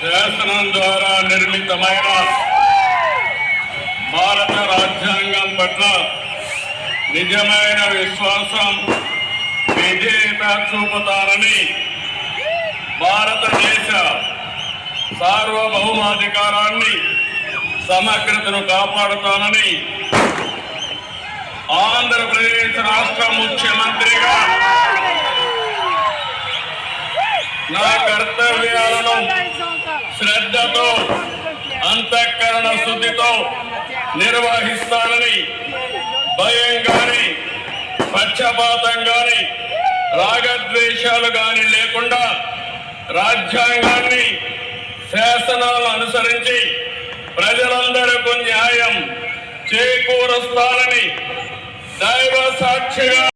శాసనం ద్వారా నిర్మితమైన భారత రాజ్యాంగం పట్ల నిజమైన విశ్వాసం విజేత చూపుతారని భారతదేశ సార్వభౌమాధికారాన్ని సమగ్రతను కాపాడుతానని ఆంధ్రప్రదేశ్ రాష్ట్ర ముఖ్యమంత్రిగా నా కర్తవ్యాలను అంతఃకరణ శుద్ధితో నిర్వహిస్తానని భయం గాని పక్షపాతం గాని రాగద్వేషాలు గాని లేకుండా రాజ్యాంగాన్ని శాసనాలు అనుసరించి ప్రజలందరికీ న్యాయం చేకూరుస్తానని దైవ సాక్షిగా